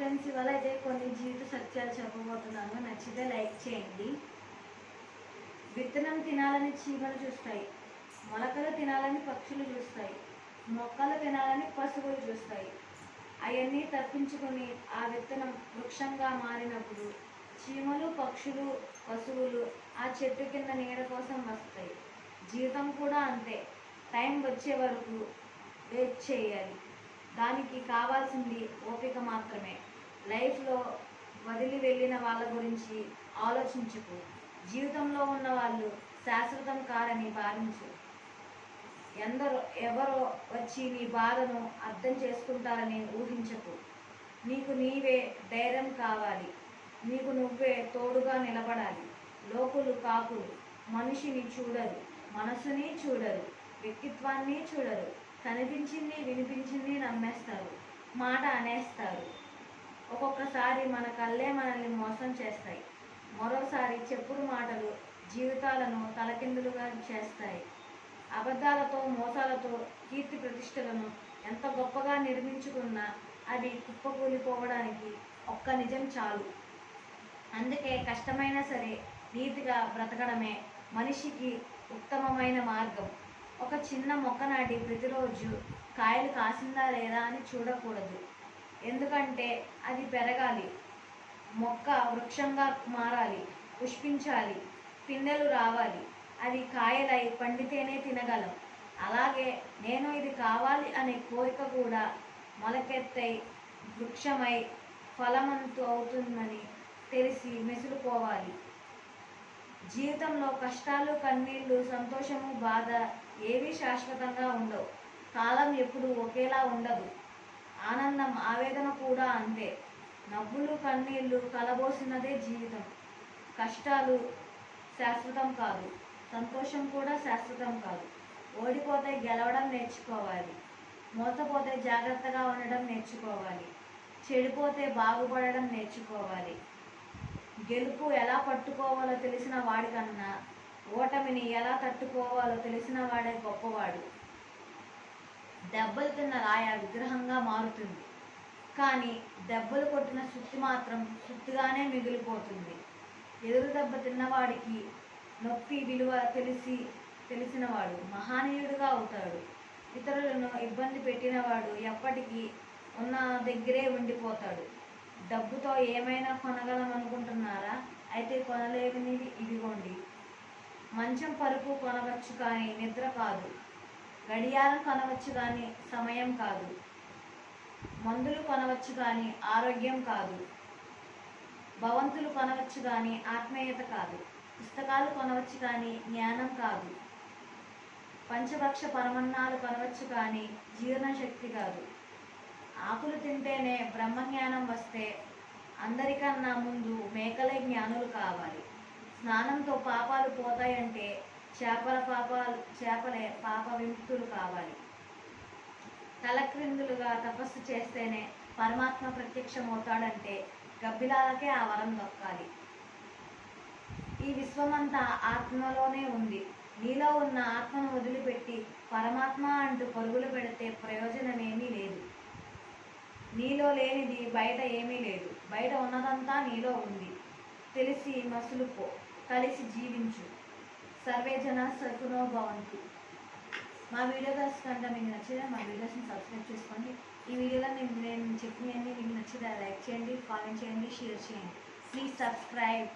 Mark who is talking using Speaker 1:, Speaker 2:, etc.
Speaker 1: Friends ఇవాళ అయితే కొన్ని జీవిత సత్యాలు చెప్పబోతున్నాను. నచ్చితే లైక్ చేయండి. విత్తనం తినాలని చీమలు చూస్తాయి. మొలకలు తినాలని పక్షులు చూస్తాయి. మొక్కలు తినాలని పశువులు చూస్తాయి. అవన్నీ తప్పించుకొని ఆ విత్తనం వృక్షంగా మారినప్పుడు చీమలు పక్షులు పశువులు ఆ చెట్టు కింద నీడ కోసం వస్తాయి. జీవితం కూడా అంతే. టైం వచ్చే వరకు వెయిట్ చేయాలి. దానికి కావాల్సింది ఓపిక మాత్రమే. లైఫ్లో వదిలి వెళ్ళిన వాళ్ళ గురించి ఆలోచించుకు. జీవితంలో ఉన్న వాళ్ళు శాశ్వతం కారని భావించు. ఎందరో ఎవరో వచ్చి నీ బాధను అర్థం చేసుకుంటారని ఊహించకు. నీకు నీవే ధైర్యం కావాలి. నీకు నువ్వే తోడుగా నిలబడాలి. లోకులు కాకులు. మనిషిని చూడరు. మనసుని చూడరు. వ్యక్తిత్వాన్ని చూడరు. కనిపించింది వినిపించింది నమ్మేస్తారు. మాట అనేస్తారు. ఒక్కొక్కసారి మన కళ్ళే మనల్ని మోసం చేస్తాయి. మరోసారి చెప్పుడు మాటలు జీవితాలను తలకిందులుగా చేస్తాయి. అబద్ధాలతో మోసాలతో కీర్తి ప్రతిష్టలను ఎంత గొప్పగా నిర్మించుకున్నా అవి కుప్పకూలిపోవడానికి ఒక్క నిజం చాలు. అందుకే కష్టమైనా సరే నీతిగా బ్రతకడమే మనిషికి ఉత్తమమైన మార్గం. ఒక చిన్న మొక్క నాటి ప్రతిరోజు కాయలు కాసిందా లేదా అని చూడకూడదు. ఎందుకంటే అది పెరగాలి. మొక్క వృక్షంగా మారాలి పుష్పించాలి పిందెలు రావాలి. అది కాయలై పండితేనే తినగలం. అలాగే నేను ఇది కావాలి అనే కోరిక కూడా మొలకెత్తై వృక్షమై ఫలమంతు అవుతుందని తెలిసి మెసులుకోవాలి జీవితంలో కష్టాలు కన్నీళ్ళు సంతోషము బాధ ఏవి శాశ్వతంగా ఉండవు. కాలం ఎప్పుడు ఒకేలా ఉండదు. ఆనందం ఆవేదన కూడా అంతే. నవ్వులు కన్నీళ్ళు కలబోసినదే జీవితం. కష్టాలు శాశ్వతం కాదు. సంతోషం కూడా శాశ్వతం కాదు. ఓడిపోతే గెలవడం నేర్చుకోవాలి. మోసపోతే జాగ్రత్తగా ఉండడం నేర్చుకోవాలి. చెడిపోతే బాగుపడడం నేర్చుకోవాలి. గెలుపు ఎలా పట్టుకోవాలో తెలిసిన వాడికన్నా ఓటమిని ఎలా తట్టుకోవాలో తెలిసిన వాడే గొప్పవాడు. దెబ్బలు తిన్న రాయ విగ్రహంగా మారుతుంది. కానీ దెబ్బలు కొట్టిన సుత్తి మాత్రం సుత్తిగానే మిగిలిపోతుంది. ఎదురు దెబ్బ తిన్నవాడికి నొప్పి విలువ తెలిసి తెలిసినవాడు మహానీయుడుగా అవుతాడు. ఇతరులను ఇబ్బంది పెట్టినవాడు ఎప్పటికీ ఉన్న దగ్గరే ఉండిపోతాడు. డబ్బుతో ఏమైనా కొనగలం అనుకుంటున్నారా అయితే కొనలేనిది ఇదిగోండి. మంచం పరుపు కొనవచ్చు కానీ నిద్ర కాదు. గడియారం కొనవచ్చు కానీ సమయం కాదు. మందులు కొనవచ్చు కానీ ఆరోగ్యం కాదు. భవంతులు కొనవచ్చు కానీ ఆత్మీయత కాదు. పుస్తకాలు కొనవచ్చు కానీ జ్ఞానం కాదు. పంచభక్ష పరమన్నాలు కొనవచ్చు కానీ జీర్ణశక్తి కాదు. ఆకులు తింటేనే బ్రహ్మజ్ఞానం వస్తే అందరికన్నా ముందు మేకలే జ్ఞానులు కావాలి. స్నానంతో పాపాలు పోతాయంటే చేపల పాపాలు చేపలే పాప విముక్తులు కావాలి. తలక్రిందులుగా తపస్సు చేస్తేనే పరమాత్మ ప్రత్యక్షమవుతాడంటే గబ్బిలాలకే ఆ వరం దొక్కాలి. ఈ విశ్వమంతా ఆత్మలోనే ఉంది. నీలో ఉన్న ఆత్మను వదిలిపెట్టి పరమాత్మ అంటూ పరుగులు పెడితే ప్రయోజనమేమీ లేదు. నీలో లేనిది బయట ఏమీ లేదు. బయట ఉన్నదంతా నీలో ఉంది. తెలిసి మసులుపో. కలిసి జీవించు. సర్వే జన సర్కునో భవంతు మా వీడియోస్ కనుక మీకు నచ్చితే మా వీడియోస్ని సబ్స్క్రైబ్ చేసుకోండి. ఈ వీడియోలో నేను నేను చెప్పినవన్నీ మీకు నచ్చితే లైక్ చేయండి కామెంట్ చేయండి షేర్ చేయండి. Please subscribe.